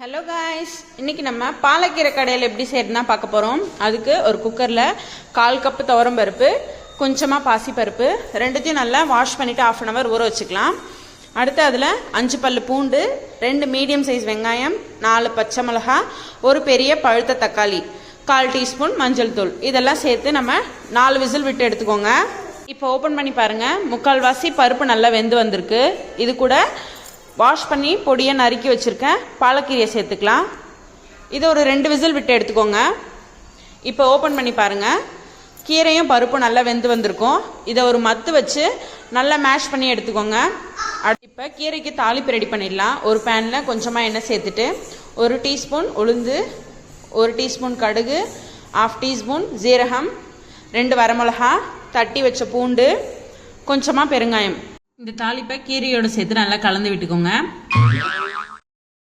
Hello guys இன்னைக்கு நம்ம பாலக்கீரை கடையில் எப்படி செய்யறதுனா பார்க்க போகிறோம் அதுக்கு ஒரு குக்கரில் கால் கப்பு துவரம் பருப்பு கொஞ்சமாக பாசிப்பருப்பு ரெண்டுத்தையும் நல்லா வாஷ் பண்ணிவிட்டு ஆஃப் அன் ஹவர் ஊற வச்சுக்கலாம். அடுத்து அதில் அஞ்சு பல் பூண்டு ரெண்டு மீடியம் சைஸ் வெங்காயம் நாலு பச்சை மிளகா ஒரு பெரிய பழுத்த தக்காளி கால் டீஸ்பூன் மஞ்சள் தூள். இதெல்லாம் சேர்த்து நம்ம நாலு விசில் விட்டு எடுத்துக்கோங்க. இப்போ ஓப்பன் பண்ணி பாருங்கள் முக்கால்வாசி பருப்பு நல்லா வெந்து வந்திருக்கு. இது கூட வாஷ் பண்ணி பொடியை நறுக்கி வச்சுருக்கேன். பாலக்கீரையை சேர்த்துக்கலாம். இது ஒரு ரெண்டு விசில் விட்டு எடுத்துக்கோங்க. இப்போ ஓப்பன் பண்ணி பாருங்கள் கீரையும் பருப்பும் நல்லா வெந்து வந்திருக்கும். இதை ஒரு மத்து வச்சு நல்லா மேஷ் பண்ணி எடுத்துக்கோங்க. இப்போ கீரைக்கு தாளிப்பு ரெடி பண்ணிடலாம். ஒரு பேனில் கொஞ்சமாக எண்ணெய் சேர்த்துட்டு ஒரு டீஸ்பூன் உளுந்து ஒரு டீஸ்பூன் கடுகு ஆஃப் டீஸ்பூன் ஜீரகம் ரெண்டு வரமிளகா தட்டி வச்ச பூண்டு கொஞ்சமாக பெருங்காயம். இந்த தாளிப்பை கீரையோடு சேர்த்து நல்லா கலந்து விட்டுக்கோங்க.